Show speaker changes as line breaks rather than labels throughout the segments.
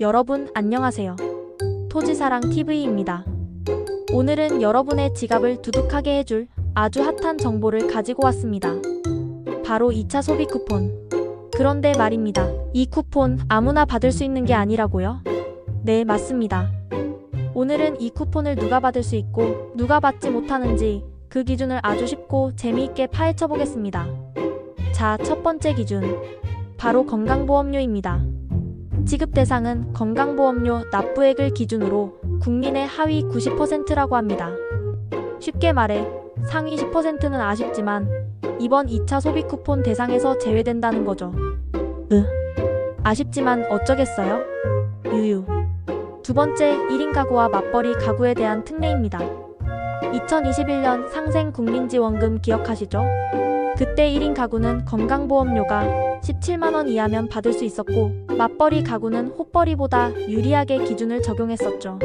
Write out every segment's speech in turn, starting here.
여러분 안녕하세요. 토지사랑 TV입니다. 오늘은 여러분의 지갑을 두둑하게 해줄 아주 핫한 정보를 가지고 왔습니다. 바로 2차 소비 쿠폰. 그런데 말입니다. 이 쿠폰 아무나 받을 수 있는 게 아니라고요? 네, 맞습니다. 오늘은 이 쿠폰을 누가 받을 수 있고 누가 받지 못하는지 그 기준을 아주 쉽고 재미있게 파헤쳐 보겠습니다. 자, 첫 번째 기준. 바로 건강보험료입니다. 지급 대상은 건강보험료 납부액을 기준으로 국민의 하위 90%라고 합니다. 쉽게 말해 상위 10%는 아쉽지만 이번 2차 소비 쿠폰 대상에서 제외된다는 거죠. 으. 아쉽지만 어쩌겠어요? 유유. 두 번째 1인 가구와 맞벌이 가구에 대한 특례입니다. 2021년 상생 국민지원금 기억하시죠? 그때 1인 가구는 건강보험료가 17만원 이하면 받을 수 있었고, 맞벌이 가구는 호벌이보다 유리하게 기준을 적용했었죠.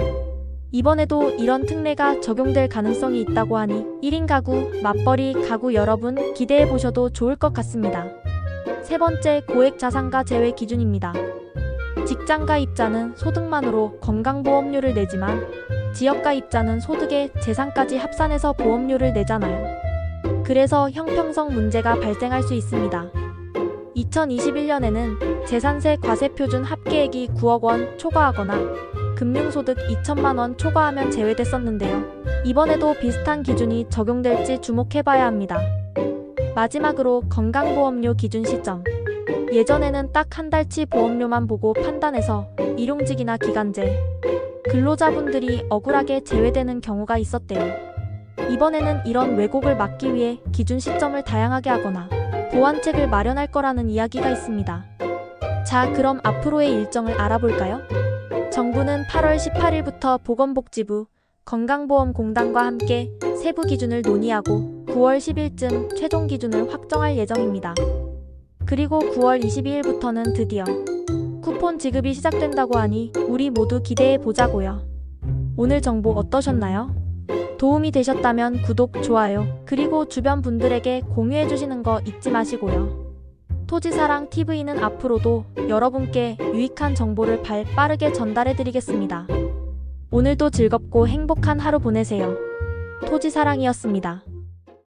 이번에도 이런 특례가 적용될 가능성이 있다고 하니 1인 가구, 맞벌이 가구 여러분 기대해 보셔도 좋을 것 같습니다. 세 번째 고액 자산가 제외 기준입니다. 직장 가 입자는 소득만으로 건강보험료를 내지만 지역 가 입자는 소득에 재산까지 합산해서 보험료를 내잖아요. 그래서 형평성 문제가 발생할 수 있습니다. 2021년에는 재산세 과세표준 합계액이 9억 원 초과하거나 금융소득 2천만 원 초과하면 제외됐었는데요. 이번에도 비슷한 기준이 적용될지 주목해봐야 합니다. 마지막으로 건강보험료 기준 시점. 예전에는 딱 한 달치 보험료만 보고 판단해서 일용직이나 기간제, 근로자분들이 억울하게 제외되는 경우가 있었대요. 이번에는 이런 왜곡을 막기 위해 기준 시점을 다양하게 하거나 보완책을 마련할 거라는 이야기가 있습니다. 자, 그럼 앞으로의 일정을 알아볼까요? 정부는 8월 18일부터 보건복지부, 건강보험공단과 함께 세부 기준을 논의하고 9월 10일쯤 최종 기준을 확정할 예정입니다. 그리고 9월 22일부터는 드디어 쿠폰 지급이 시작된다고 하니 우리 모두 기대해 보자고요. 오늘 정보 어떠셨나요? 도움이 되셨다면 구독, 좋아요, 그리고 주변 분들에게 공유해 주시는 거 잊지 마시고요. 토지사랑 TV는 앞으로도 여러분께 유익한 정보를 발 빠르게 전달해 드리겠습니다. 오늘도 즐겁고 행복한 하루 보내세요. 토지사랑이었습니다.